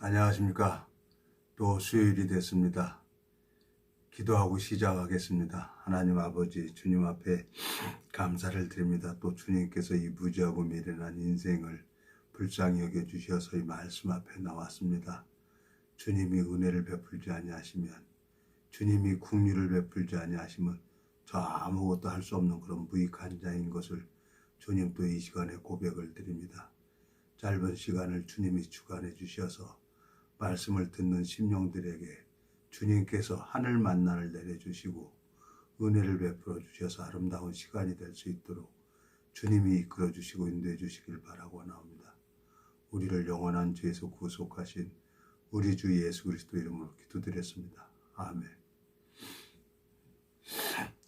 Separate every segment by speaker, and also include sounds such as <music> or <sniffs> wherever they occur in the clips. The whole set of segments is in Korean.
Speaker 1: 안녕하십니까. 또 수요일이 됐습니다. 기도하고 시작하겠습니다. 하나님 아버지 주님 앞에 감사를 드립니다. 또 주님께서 이 무지하고 미련한 인생을 불쌍히 여겨 주셔서 이 말씀 앞에 나왔습니다. 주님이 은혜를 베풀지 아니하시면 주님이 국류를 베풀지 아니하시면 저 아무것도 할 수 없는 그런 무익한 자인 것을 주님 또이 시간에 고백을 드립니다. 짧은 시간을 주님이 주관해 주셔서 말씀을 듣는 심령들에게 주님께서 하늘 만나를 내려주시고 은혜를 베풀어 주셔서 아름다운 시간이 될 수 있도록 주님이 이끌어 주시고 인도해 주시길 바라고 나옵니다. 우리를 영원한 죄에서 구속하신 우리 주 예수 그리스도 이름으로 기도드렸습니다. 아멘.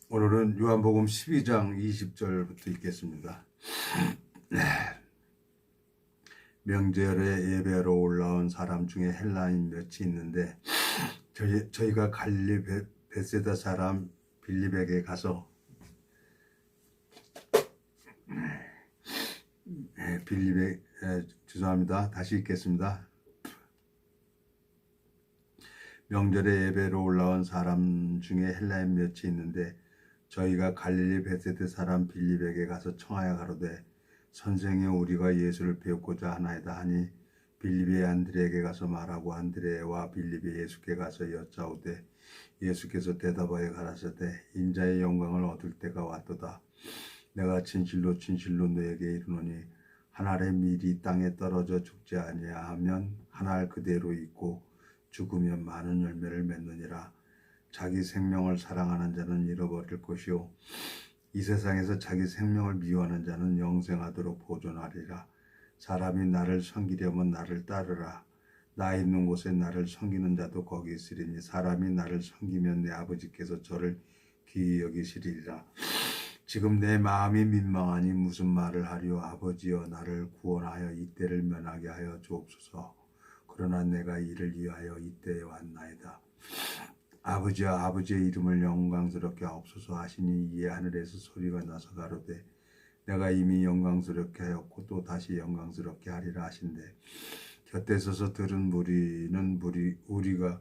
Speaker 1: 오늘은 요한복음 12장 20절부터 읽겠습니다. 명절에 예배로 올라온 사람 중에 헬라인 몇이 있는데 저희, 저희가 갈리 베, 베세다 사람 빌립에게 가서 예, 빌립에 예, 죄송합니다. 다시 읽겠습니다. 명절에 예배로 올라온 사람 중에 헬라인 몇이 있는데 저희가 갈릴리 베세드 사람 빌립에게 가서 청하여 가로되 선생이 우리가 예수를 배우고자 하나이다 하니 빌립이 안드레에게 가서 말하고 안드레와 빌립이 예수께 가서 여짜오되 예수께서 대답하여 가라사대 인자의 영광을 얻을 때가 왔도다. 내가 진실로 진실로 너에게 이르노니 한 알의 밀이 땅에 떨어져 죽지 아니하면 한 알 그대로 있고 죽으면 많은 열매를 맺느니라. 자기 생명을 사랑하는 자는 잃어버릴 것이요 이 세상에서 자기 생명을 미워하는 자는 영생하도록 보존하리라. 사람이 나를 섬기려면 나를 따르라. 나 있는 곳에 나를 섬기는 자도 거기 있으리니 사람이 나를 섬기면 내 아버지께서 저를 귀히 여기시리라. 지금 내 마음이 민망하니 무슨 말을 하리요 아버지여 나를 구원하여 이때를 면하게 하여 주옵소서. 그러나 내가 이를 위하여 이때에 왔나이다. 아버지와 아버지의 이름을 영광스럽게 하옵소서 하시니 이에 하늘에서 소리가 나서 가로되 내가 이미 영광스럽게 하였고 또 다시 영광스럽게 하리라 하신대. 곁에 서서 들은 무리는 무리 우리가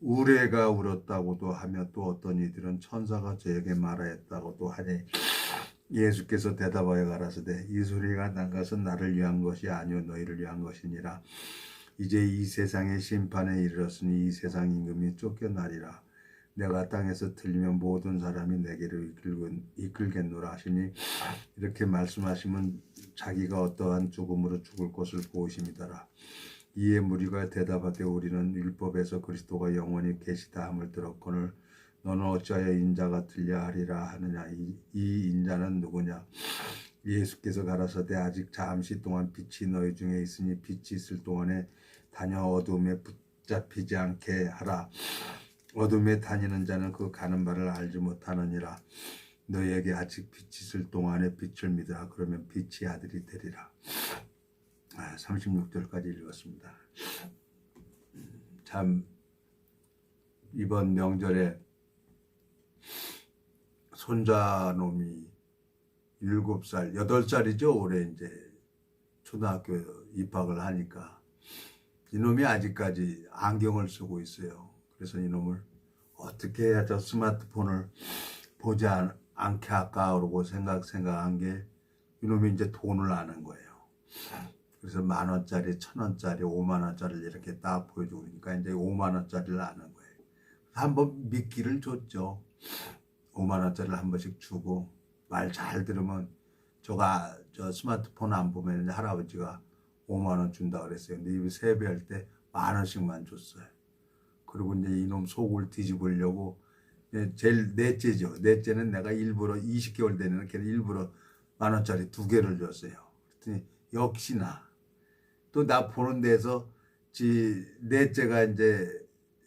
Speaker 1: 우레가 울었다고도 하며 또 어떤 이들은 천사가 저에게 말하였다고도 하니 예수께서 대답하여 가라사대 이 소리가 난 것은 나를 위한 것이 아니요 너희를 위한 것이니라 이제 이 세상의 심판에 이르렀으니 이 세상 임금이 쫓겨나리라. 내가 땅에서 틀리면 모든 사람이 내게로 이끌겠노라 하시니 이렇게 말씀하시면 자기가 어떠한 죽음으로 죽을 것을 보이심이더라. 이에 무리가 대답하되 우리는 율법에서 그리스도가 영원히 계시다 함을 들었거늘 너는 어찌하여 인자가 들려 하리라 하느냐 이, 이 인자는 누구냐 예수께서 가라사대 아직 잠시 동안 빛이 너희 중에 있으니 빛이 있을 동안에 다녀 어둠에 붙잡히지 않게 하라. 어둠에 다니는 자는 그 가는 바를 알지 못하느니라. 너희에게 아직 빛이 있을 동안에 빛을 믿으라. 그러면 빛이 아들이 되리라. 36절까지 읽었습니다. 참 이번 명절에 손자놈이 일곱 살, 여덟 살이죠. 올해 이제 초등학교 입학을 하니까 이놈이 아직까지 안경을 쓰고 있어요. 그래서 이놈을 어떻게 해야 저 스마트폰을 보지 않, 않게 할까 그러고 생각 생각한 게 이놈이 이제 돈을 아는 거예요. 그래서 만 원짜리, 천 원짜리, 오만 원짜리를 이렇게 딱 보여주고 그러니까 이제 오만 원짜리를 아는 거예요. 한번 미끼를 줬죠. 5만 원짜리를 한 번씩 주고 말 잘 들으면 저가 저 스마트폰 안 보면 할아버지가 5만 원 준다 그랬어요. 근데 이 세배할 때 만 원씩만 줬어요. 그리고 이제 이놈 속을 뒤집으려고 제일 넷째죠. 넷째는 내가 일부러 20개월 되는 걔는 일부러 만 원짜리 두 개를 줬어요. 그랬더니 역시나 또 나 보는 데서 지 넷째가 이제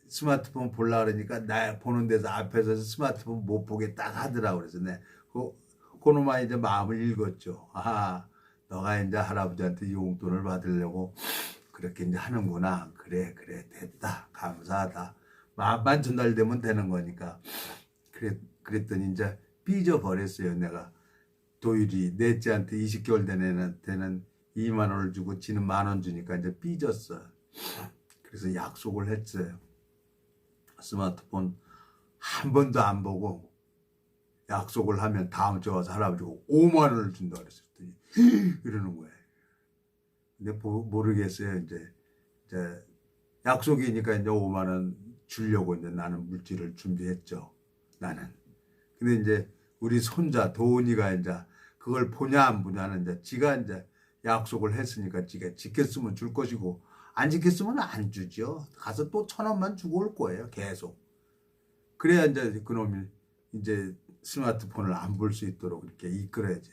Speaker 1: 스마트폰 볼라 그러니까 나 보는 데서 앞에서 스마트폰 못 보게 딱 하더라고 그래서 내 그, 그놈아 이제 마음을 읽었죠. 아, 너가 이제 할아버지한테 용돈을 받으려고 그렇게 이제 하는구나. 그래, 그래, 됐다. 감사하다. 마음만 전달되면 되는 거니까. 그랬, 그랬더니 이제 삐져버렸어요. 내가 도율이 넷째한테 20개월 된 애한테는 2만 원을 주고 지는 만 원 주니까 이제 삐졌어. 그래서 약속을 했어요. 스마트폰 한 번도 안 보고 약속을 하면 다음 주에 와서 할아버지가 5만 원을 준다 그랬더니 <laughs> 이러는 거예요. 근데 보- 모르겠어요. 이제 이제 약속이니까 이제 5만 원 주려고 이제 나는 물질을 준비했죠. 나는. 근데 이제 우리 손자 도훈이가 이제 그걸 보냐 안 보냐는 이제 지가 이제 약속을 했으니까 지가 지켰으면 줄 것이고 안 지켰으면 안 주죠. 가서 또 천 원만 주고 올 거예요. 계속. 그래야 이제 그놈이 이제 스마트폰을 안 볼 수 있도록 이렇게 이끌어야지.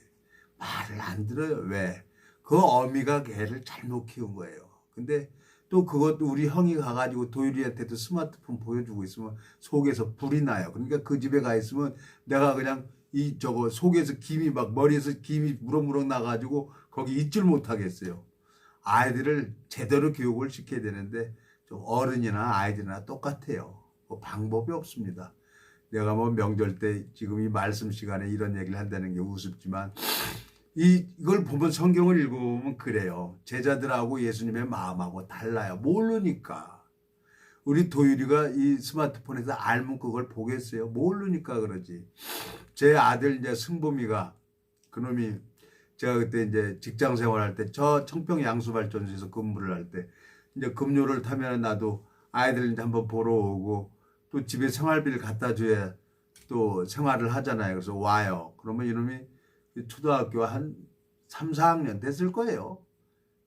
Speaker 1: 말을 안 들어요. 왜? 그 어미가 걔를 잘못 키운 거예요. 근데 또 그것도 우리 형이 가가지고 도율이한테도 스마트폰 보여주고 있으면 속에서 불이 나요. 그러니까 그 집에 가 있으면 내가 그냥 이 저거 속에서 김이 막 머리에서 김이 무럭무럭 나가지고 거기 있질 못하겠어요. 아이들을 제대로 교육을 시켜야 되는데 좀 어른이나 아이들이나 똑같아요. 뭐 방법이 없습니다. 내가 뭐 명절 때 지금 이 말씀 시간에 이런 얘기를 한다는 게 우습지만 이, 이걸 보면 성경을 읽어보면 그래요. 제자들하고 예수님의 마음하고 달라요. 모르니까. 우리 도율이가 이 스마트폰에서 알면 그걸 보겠어요. 모르니까 그러지. 제 아들 이제 승범이가 그놈이 제가 그때 이제 직장 생활할 때 저 청평 양수발전소에서 근무를 할 때 이제 급료를 타면 나도 아이들 이제 한번 보러 오고 또 집에 생활비를 갖다 줘야 또 생활을 하잖아요. 그래서 와요. 그러면 이놈이 초등학교 한 3, 4학년 됐을 거예요.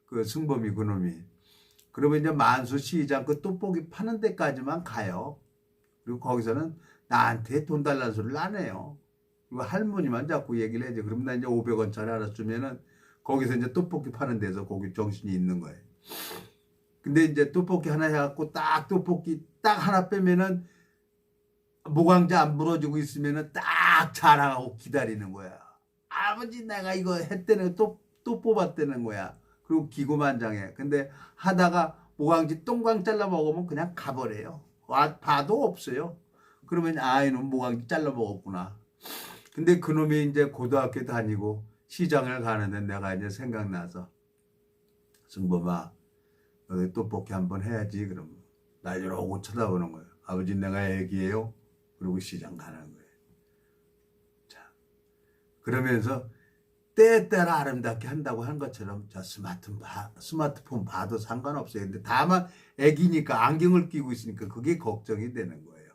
Speaker 1: 그 승범이 그놈이. 그러면 이제 만수 시장 그 떡볶이 파는 데까지만 가요. 그리고 거기서는 나한테 돈 달라는 소리를 안 해요. 그리고 할머니만 자꾸 얘기를 해야지. 그러면 나 이제 500원짜리 하나 주면은 거기서 이제 떡볶이 파는 데서 거기 정신이 있는 거예요. 근데 이제 떡볶이 하나 해갖고 딱 떡볶이 딱 하나 빼면은 모강자 안 부러지고 있으면은 딱 자랑하고 기다리는 거야. 아버지 내가 이거 했대는 또, 또 뽑았다는 거야. 그리고 기고만장해. 근데 하다가 모강지 똥광 잘라 먹으면 그냥 가버려요. 와, 봐도 없어요. 그러면 아 이놈 모강지 잘라 먹었구나. 근데 그놈이 이제 고등학교 다니고 시장을 가는데 내가 이제 생각나서 승범아 너희 떡볶이 한번 해야지 그러면 날 이러고 쳐다보는 거예요. 아버지 내가 애기예요. 그리고 시장 가는 거예요. 자 그러면서 때에 따라 아름답게 한다고 한 것처럼 자 스마트폰, 봐, 스마트폰 봐도 상관없어요. 근데 다만 애기니까 안경을 끼고 있으니까 그게 걱정이 되는 거예요.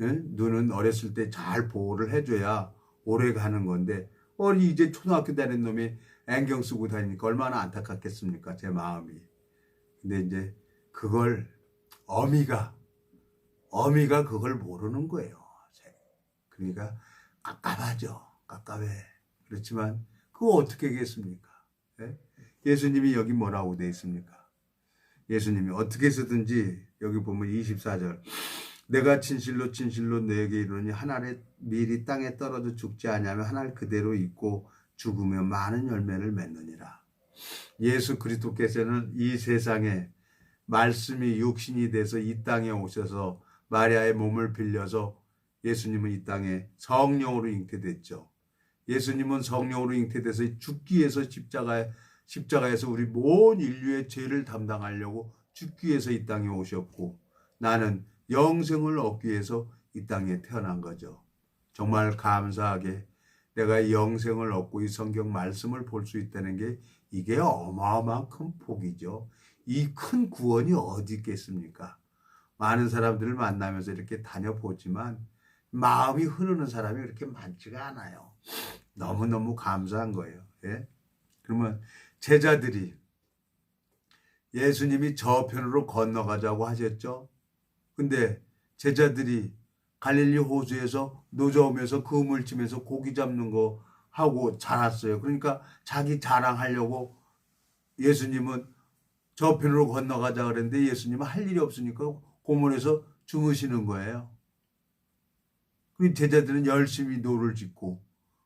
Speaker 1: 예? 눈은 어렸을 때 잘 보호를 해줘야 오래 가는 건데 어리 이제 초등학교 다니는 놈이 안경 쓰고 다니니까 얼마나 안타깝겠습니까 제 마음이 근데 이제 그걸 어미가 어미가 그걸 모르는 거예요. 그러니까 깝깝하죠. 깝깝해. 그렇지만 그거 어떻게 하겠습니까? 예? 예수님이 여기 뭐라고 돼 있습니까? 예수님이 어떻게 해서든지 여기 보면 24절. 내가 진실로 진실로 너에게 이르니 한 알의 밀이 땅에 떨어져 죽지 아니하면 한 알 그대로 있고 죽으면 많은 열매를 맺느니라. 예수 그리스도께서는 이 세상에 말씀이 육신이 돼서 이 땅에 오셔서 마리아의 몸을 빌려서 예수님은 이 땅에 성령으로 잉태됐죠. 예수님은 성령으로 잉태돼서 죽기 위해서 십자가에 십자가에서 우리 온 인류의 죄를 담당하려고 죽기 위해서 이 땅에 오셨고 나는 영생을 얻기 위해서 이 땅에 태어난 거죠. 정말 감사하게 내가 이 영생을 얻고 이 성경 말씀을 볼 수 있다는 게 이게 어마어마한 큰 복이죠. 이 큰 구원이 어디 있겠습니까? 많은 사람들을 만나면서 이렇게 다녀보지만 마음이 흐르는 사람이 그렇게 많지가 않아요. 너무너무 감사한 거예요. 예? 그러면 제자들이 예수님이 저편으로 건너가자고 하셨죠. 근데 제자들이 갈릴리 호수에서 노저우면서 그물 치면서 고기 잡는 거 하고 자랐어요. 그러니까 자기 자랑하려고 예수님은 저편으로 건너가자 그랬는데 예수님은 할 일이 없으니까 고문에서 주무시는 거예요. 그 제자들은 열심히 노를 짓고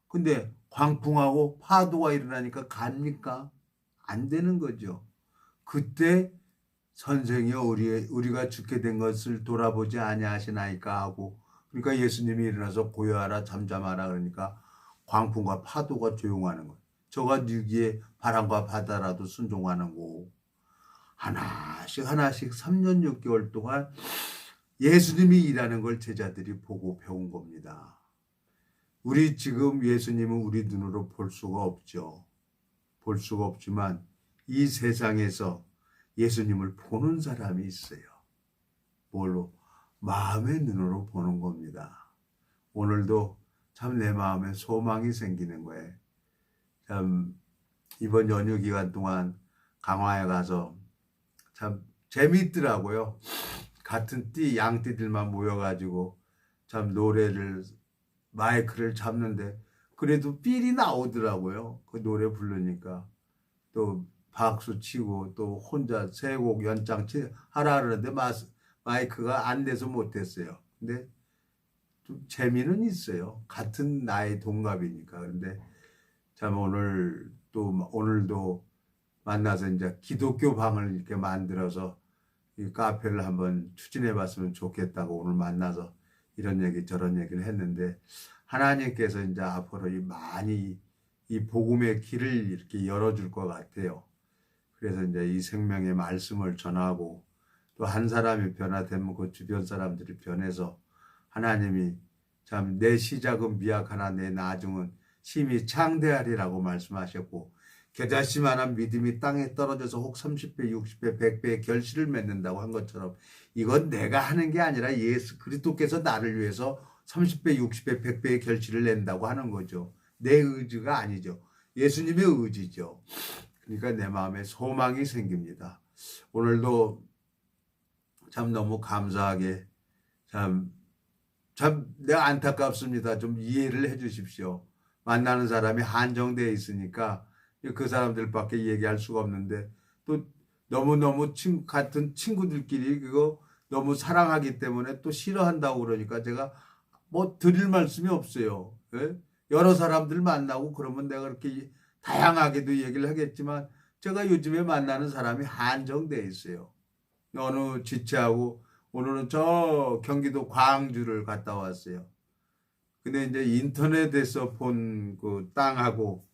Speaker 1: 근데 광풍하고 파도가 일어나니까 갑니까? 안 되는 거죠. 그때 선생이여 우리 우리가 죽게 된 것을 돌아보지 아니하시나이까 하고 그러니까 예수님이 일어나서 고요하라 잠잠하라 그러니까 광풍과 파도가 조용하는 거예요. 저가 누기에 바람과 바다라도 순종하는 거고 하나씩 하나씩 3년 6개월 동안 예수님이 일하는 걸 제자들이 보고 배운 겁니다. 우리 지금 예수님은 우리 눈으로 볼 수가 없죠. 볼 수가 없지만 이 세상에서 예수님을 보는 사람이 있어요. 뭘로? 마음의 눈으로 보는 겁니다. 오늘도 참 내 마음에 소망이 생기는 거예요. 참 이번 연휴 기간 동안 강화에 가서 참 재미있더라고요. 같은 띠, 양띠들만 모여가지고 참 노래를 마이크를 잡는데 그래도 삘이 나오더라고요. 그 노래 부르니까 또 박수 치고 또 혼자 세 곡 연장 치 하라 그러는데 마, 마이크가 안 돼서 못했어요. 근데 좀 재미는 있어요. 같은 나이 동갑이니까. 근데 참 오늘 또 오늘도 만나서 이제 기독교 방을 이렇게 만들어서 이 카페를 한번 추진해 봤으면 좋겠다고 오늘 만나서 이런 얘기 저런 얘기를 했는데 하나님께서 이제 앞으로 이 많이 이 복음의 길을 이렇게 열어줄 것 같아요. 그래서 이제 이 생명의 말씀을 전하고 또 한 사람이 변화되면 그 주변 사람들이 변해서 하나님이 참 내 시작은 미약하나 내 나중은 심히 창대하리라고 말씀하셨고 겨자씨만한 믿음이 땅에 떨어져서 혹 30배, 60배, 100배의 결실을 맺는다고 한 것처럼 이건 내가 하는 게 아니라 예수 그리스도께서 나를 위해서 30배, 60배, 100배의 결실을 낸다고 하는 거죠. 내 의지가 아니죠. 예수님의 의지죠. 그러니까 내 마음에 소망이 생깁니다. 오늘도 참 너무 감사하게 참, 참 내가 안타깝습니다. 좀 이해를 해 주십시오. 만나는 사람이 한정되어 있으니까 그 사람들밖에 얘기할 수가 없는데 또 너무너무 친, 같은 친구들끼리 그거 너무 사랑하기 때문에 또 싫어한다고 그러니까 제가 뭐 드릴 말씀이 없어요. 예? 여러 사람들 만나고 그러면 내가 그렇게 다양하게도 얘기를 하겠지만 제가 요즘에 만나는 사람이 한정되어 있어요. 어느 지체하고 오늘은 저 경기도 광주를 갔다 왔어요. 근데 이제 인터넷에서 본 그 땅하고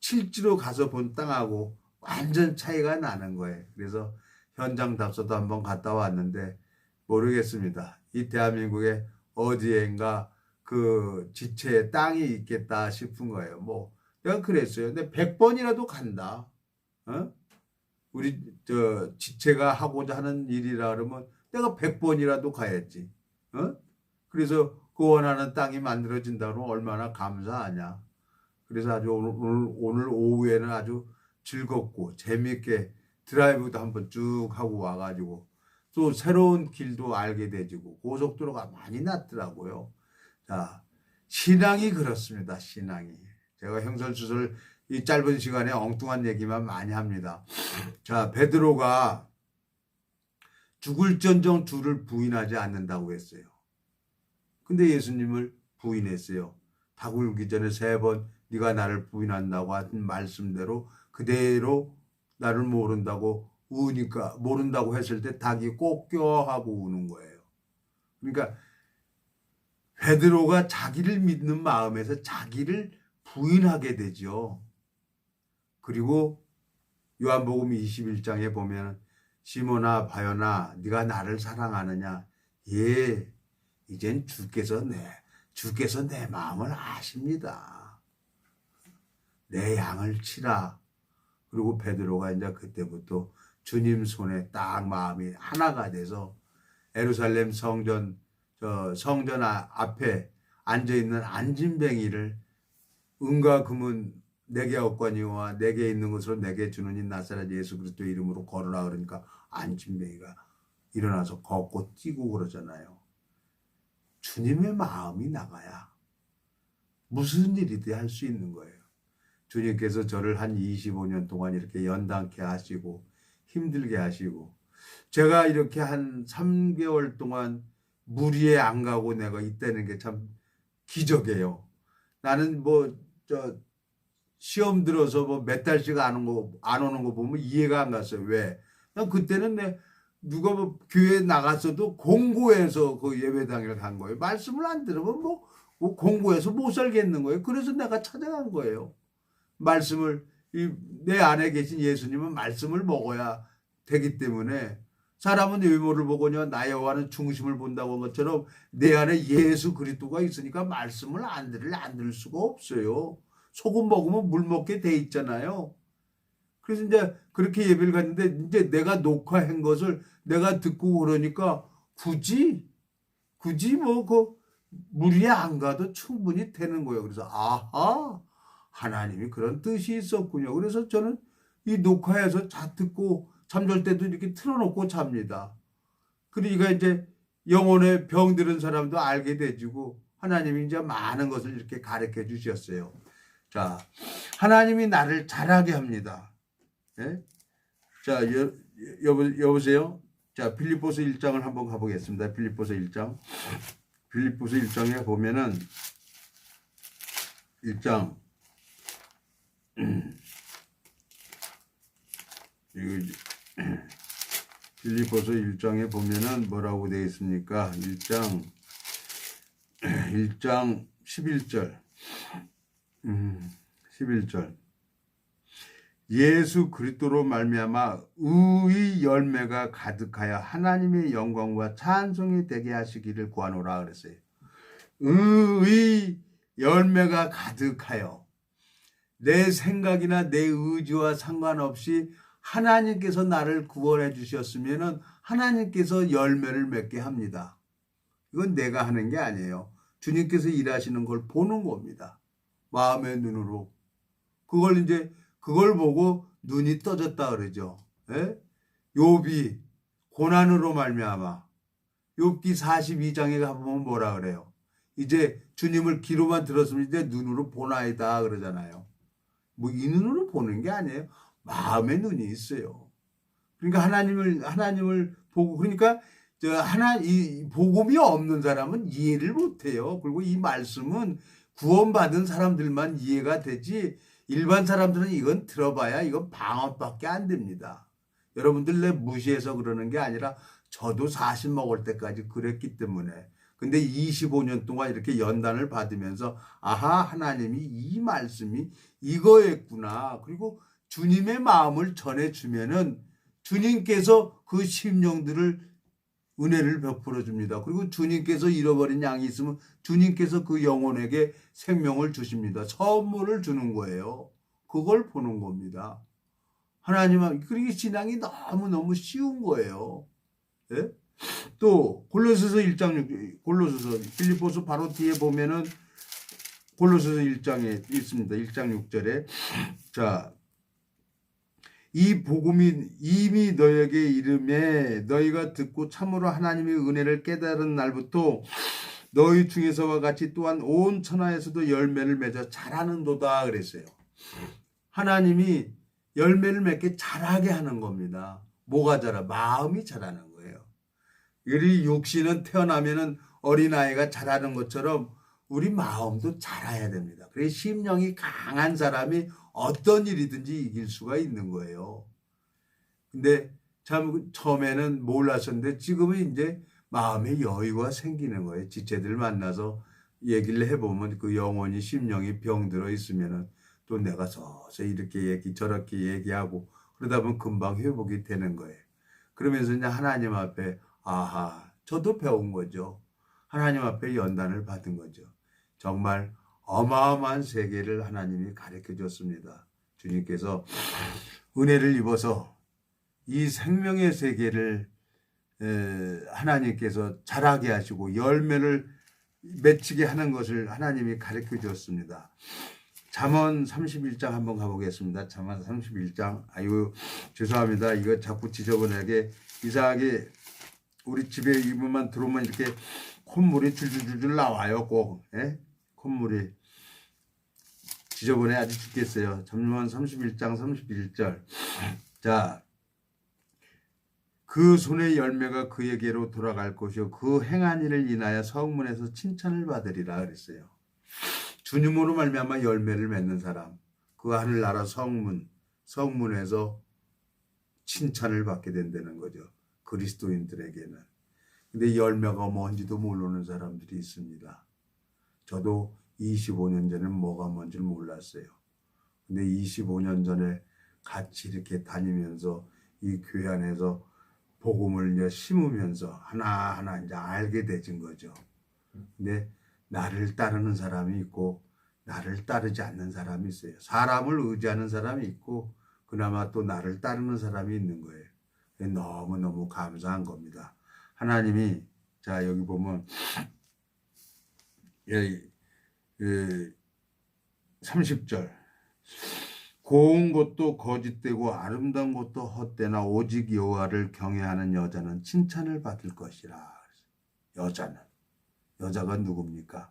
Speaker 1: 실제로 가서 본 땅하고 완전 차이가 나는 거예요. 그래서 현장 답사도 한번 갔다 왔는데 모르겠습니다. 이 대한민국에 어디엔가 그 지체에 땅이 있겠다 싶은 거예요. 뭐 내가 그랬어요. 근데 100번이라도 간다. 어? 우리 저 지체가 하고자 하는 일이라 그러면 내가 100번이라도 가야지. 어? 그래서 그 원하는 땅이 만들어진다 그러면 얼마나 감사하냐. 그래서 아주 오늘, 오늘, 오후에는 아주 즐겁고 재밌게 드라이브도 한번 쭉 하고 와가지고 또 새로운 길도 알게 되지고 고속도로가 많이 났더라고요. 자, 신앙이 그렇습니다. 신앙이. 제가 형설수설 이 짧은 시간에 엉뚱한 얘기만 많이 합니다. 자, 베드로가 죽을 전정 주를 부인하지 않는다고 했어요. 근데 예수님을 부인했어요. 닭 울기 전에 세 번 네가 나를 부인한다고 한 말씀대로 그대로 나를 모른다고 우니까 모른다고 했을 때 닭이 꼭껴하고 우는 거예요. 그러니까 베드로가 자기를 믿는 마음에서 자기를 부인하게 되죠. 그리고 요한복음 21장에 보면 시몬아 바요나 네가 나를 사랑하느냐? 예. 이젠 주께서 내 주께서 내 마음을 아십니다. 내 양을 치라. 그리고 베드로가 이제 그때부터 주님 손에 딱 마음이 하나가 돼서 에루살렘 성전 저 성전 아- 앞에 앉아 있는 안진뱅이를 은과 금은 내게 얻거니와 내게 있는 것으로 내게 주는 이 나사렛 예수 그리스도 이름으로 걸어라 그러니까 안진뱅이가 일어나서 걷고 뛰고 그러잖아요. 주님의 마음이 나가야 무슨 일이든 할 수 있는 거예요. 주님께서 저를 한 25년 동안 이렇게 연단케 하시고 힘들게 하시고 제가 이렇게 한 3개월 동안 무리에 안 가고 내가 있다는 게 참 기적이에요. 나는 뭐 저 시험 들어서 뭐 몇 달씩 안 거, 안 오는 거 보면 이해가 안 갔어요. 왜? 난 그때는 내 누가 뭐 교회 나갔어도 공고해서 그 예배당에 간 거예요. 말씀을 안 들으면 뭐, 뭐 공고해서 못 살겠는 거예요. 그래서 내가 찾아간 거예요. 말씀을 이 내 안에 계신 예수님은 말씀을 먹어야 되기 때문에 사람은 외모를 보거냐 나 여호와는 중심을 본다고 한 것처럼 내 안에 예수 그리스도가 있으니까 말씀을 안 들을 안 들을 수가 없어요. 소금 먹으면 물 먹게 돼 있잖아요. 그래서 이제 그렇게 예배를 갔는데 이제 내가 녹화한 것을 내가 듣고 그러니까 굳이 굳이 뭐 그 물이 안 가도 충분히 되는 거예요. 그래서 아하 하나님이 그런 뜻이 있었군요. 그래서 저는 이 녹화해서 자 듣고 잠잘 때도 이렇게 틀어놓고 잡니다. 그러니까 이제 영혼의 병들은 사람도 알게 되지고 하나님이 이제 많은 것을 이렇게 가르쳐 주셨어요. 자, 하나님이 나를 잘하게 합니다. 예? 자, 여, 여보, 여보세요? 자, 빌립보서 1장을 한번 가보겠습니다. 빌립보서 1장. 빌립보서 1장에 보면은 1장 <clears throat> 이거 <clears throat> 빌립보서 1장에 보면은 뭐라고 되어 있습니까? 1장 1장 11절 음, 11절 예수 그리스도로 말미암아 의의 열매가 가득하여 하나님의 영광과 찬송이 되게 하시기를 구하노라 그랬어요. 의의 열매가 가득하여 내 생각이나 내 의지와 상관없이 하나님께서 나를 구원해 주셨으면은 하나님께서 열매를 맺게 합니다. 이건 내가 하는 게 아니에요. 주님께서 일하시는 걸 보는 겁니다. 마음의 눈으로. 그걸 이제 그걸 보고 눈이 떠졌다 그러죠. 예? 욥이 고난으로 말미암아 욥기 42장에 가보면 뭐라 그래요? 이제 주님을 귀로만 들었으면 이제 눈으로 보나이다 그러잖아요. 뭐 이 눈으로 보는 게 아니에요. 마음의 눈이 있어요. 그러니까 하나님을 하나님을 보고 그러니까 저 하나 이 복음이 없는 사람은 이해를 못 해요. 그리고 이 말씀은 구원받은 사람들만 이해가 되지 일반 사람들은 이건 들어봐야 이건 방언밖에 안 됩니다. 여러분들 내 무시해서 그러는 게 아니라 저도 40 먹을 때까지 그랬기 때문에 근데 25년 동안 이렇게 연단을 받으면서 아하 하나님이 이 말씀이 이거였구나. 그리고 주님의 마음을 전해 주면은 주님께서 그 심령들을 은혜를 베풀어 줍니다. 그리고 주님께서 잃어버린 양이 있으면 주님께서 그 영혼에게 생명을 주십니다. 선물을 주는 거예요. 그걸 보는 겁니다. 하나님, 그러게 신앙이 너무너무 쉬운 거예요. 예? 또 골로새서 1장 6 골로새서 빌립보서 바로 뒤에 보면은 골로새서 1장에 있습니다. 1장 6절에 자, 이 복음이 이미 너에게 이름에 너희가 듣고 참으로 하나님의 은혜를 깨달은 날부터 너희 중에서와 같이 또한 온 천하에서도 열매를 맺어 자라는도다 그랬어요. 하나님이 열매를 맺게 자라게 하는 겁니다. 뭐가 자라? 마음이 자라는 거예요. 우리 육신은 태어나면은 어린아이가 자라는 것처럼 우리 마음도 자라야 됩니다. 그래 심령이 강한 사람이 어떤 일이든지 이길 수가 있는 거예요. 근데 참 처음에는 몰랐었는데 지금은 이제 마음의 여유가 생기는 거예요. 지체들 만나서 얘기를 해보면 그 영혼이 심령이 병들어 있으면은 또 내가 서서히 이렇게 얘기 저렇게 얘기하고 그러다 보면 금방 회복이 되는 거예요. 그러면서 이제 하나님 앞에 아하 저도 배운 거죠. 하나님 앞에 연단을 받은 거죠. 정말 어마어마한 세계를 하나님이 가르쳐 줬습니다. 주님께서 은혜를 입어서 이 생명의 세계를 하나님께서 자라게 하시고 열매를 맺히게 하는 것을 하나님이 가르쳐 주었습니다. 잠언 31장 한번 가보겠습니다. 잠언 31장. 아유, 죄송합니다. 이거 자꾸 지저분하게 이상하게 우리 집에 이분만 들어오면 이렇게 콧물이 줄줄줄줄 나와요. 꼭. 예? 콧물이. 지저분해 아주 죽겠어요. 잠언 31장 31절. 자, 그 손의 열매가 그에게로 돌아갈 것이요 그 행한 일을 인하여 성문에서 칭찬을 받으리라 그랬어요. 주님으로 말미암아 열매를 맺는 사람, 그 하늘나라 성문, 성문에서 칭찬을 받게 된다는 거죠. 그리스도인들에게는. 근데 열매가 뭔지도 모르는 사람들이 있습니다. 저도 25년 전에 뭐가 뭔지를 몰랐어요. 근데 25년 전에 같이 이렇게 다니면서 이 교회 안에서 복음을 이제 심으면서 하나하나 이제 알게 되진 거죠. 근데 나를 따르는 사람이 있고 나를 따르지 않는 사람이 있어요. 사람을 의지하는 사람이 있고 그나마 또 나를 따르는 사람이 있는 거예요. 너무너무 감사한 겁니다. 하나님이 자 여기 보면 <sniffs> 예, 예, 30절 고운 것도 거짓되고 아름다운 것도 헛되나 오직 여호와를 경외하는 여자는 칭찬을 받을 것이라. 여자는 여자가 누굽니까?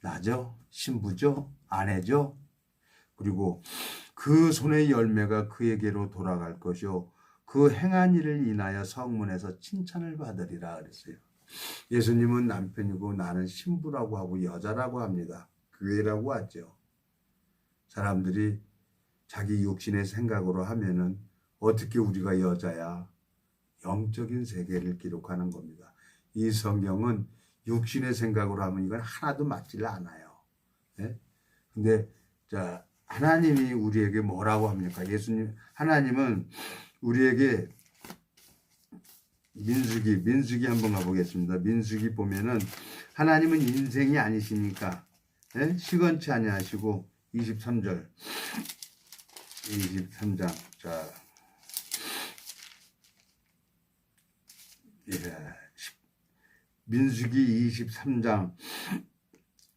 Speaker 1: 나죠? 신부죠? 아내죠? 그리고 그 손의 열매가 그에게로 돌아갈 것이요 그 행한 일을 인하여 성문에서 칭찬을 받으리라 그랬어요. 예수님은 남편이고 나는 신부라고 하고 여자라고 합니다. 교회라고 하죠. 사람들이 자기 육신의 생각으로 하면은 어떻게 우리가 여자야? 영적인 세계를 기록하는 겁니다. 이 성경은 육신의 생각으로 하면 이건 하나도 맞질 않아요. 예? 근데 자 하나님이 우리에게 뭐라고 합니까? 예수님 하나님은 우리에게 민수기 민수기 한번 가보겠습니다. 민수기 보면은 하나님은 인생이 아니시니까 예? 시건치 아니하시고 23절 23장 자 예. 민수기 23장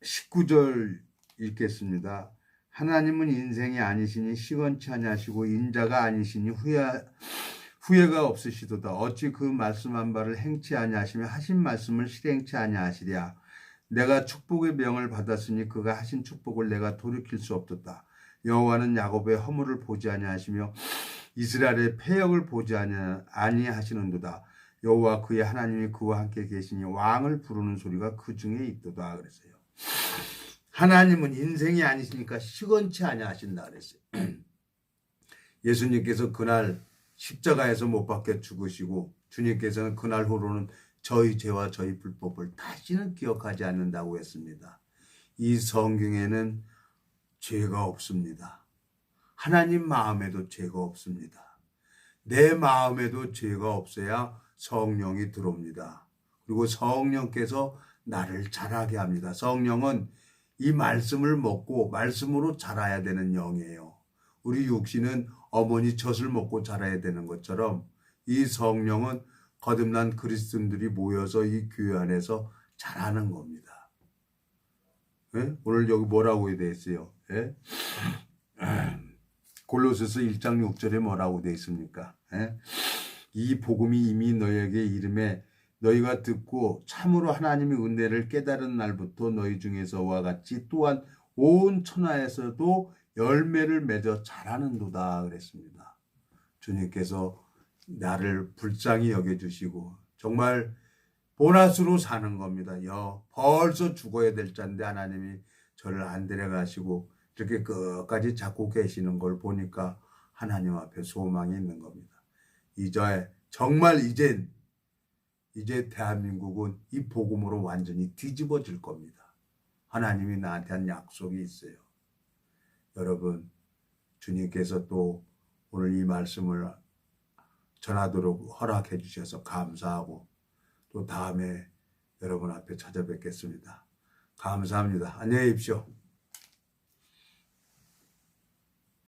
Speaker 1: 19절 읽겠습니다. 하나님은 인생이 아니시니 시건치 아니하시고 인자가 아니시니 후회 후회가 없으시도다. 어찌 그 말씀 한 바를 행치 아니하시며 하신 말씀을 실행치 아니하시랴. 내가 축복의 명을 받았으니 그가 하신 축복을 내가 돌이킬 수 없도다. 여호와는 야곱의 허물을 보지 아니하시며 이스라엘의 폐역을 보지 아니하시는도다. 여호와 그의 하나님이 그와 함께 계시니 왕을 부르는 소리가 그 중에 있도다 그랬어요. 하나님은 인생이 아니시니까 시건치 아니하신다 그랬어요. <clears throat> 예수님께서 그날 십자가에서 못 박혀 죽으시고 주님께서는 그날 후로는 저희 죄와 저희 불법을 다시는 기억하지 않는다고 했습니다. 이 성경에는 죄가 없습니다. 하나님 마음에도 죄가 없습니다. 내 마음에도 죄가 없어야 성령이 들어옵니다. 그리고 성령께서 나를 자라게 합니다. 성령은 이 말씀을 먹고 말씀으로 자라야 되는 영이에요. 우리 육신은 어머니 젖을 먹고 자라야 되는 것처럼 이 성령은 거듭난 그리스도인들이 모여서 이 교회 안에서 자라는 겁니다. 예? 오늘 여기 뭐라고 되어 있어요? 예? <sniffs> 골로새서 1장 6절에 뭐라고 되어 있습니까? 예? 이 복음이 이미 너희에게 이름에 너희가 듣고 참으로 하나님의 은혜를 깨달은 날부터 너희 중에서와 같이 또한 온 천하에서도 열매를 맺어 자라는도다 그랬습니다. 주님께서 나를 불쌍히 여겨주시고 정말 보너스로 사는 겁니다. 여 벌써 죽어야 될 잔데 하나님이 저를 안 데려가시고 이렇게 끝까지 잡고 계시는 걸 보니까 하나님 앞에 소망이 있는 겁니다. 이제 정말 이젠 이제 대한민국은 이 복음으로 완전히 뒤집어질 겁니다. 하나님이 나한테 한 약속이 있어요. 여러분, 주님께서 또 오늘 이 말씀을 전하도록 허락해 주셔서 감사하고 또 다음에 여러분 앞에 찾아뵙겠습니다. 감사합니다. 안녕히 계십시오.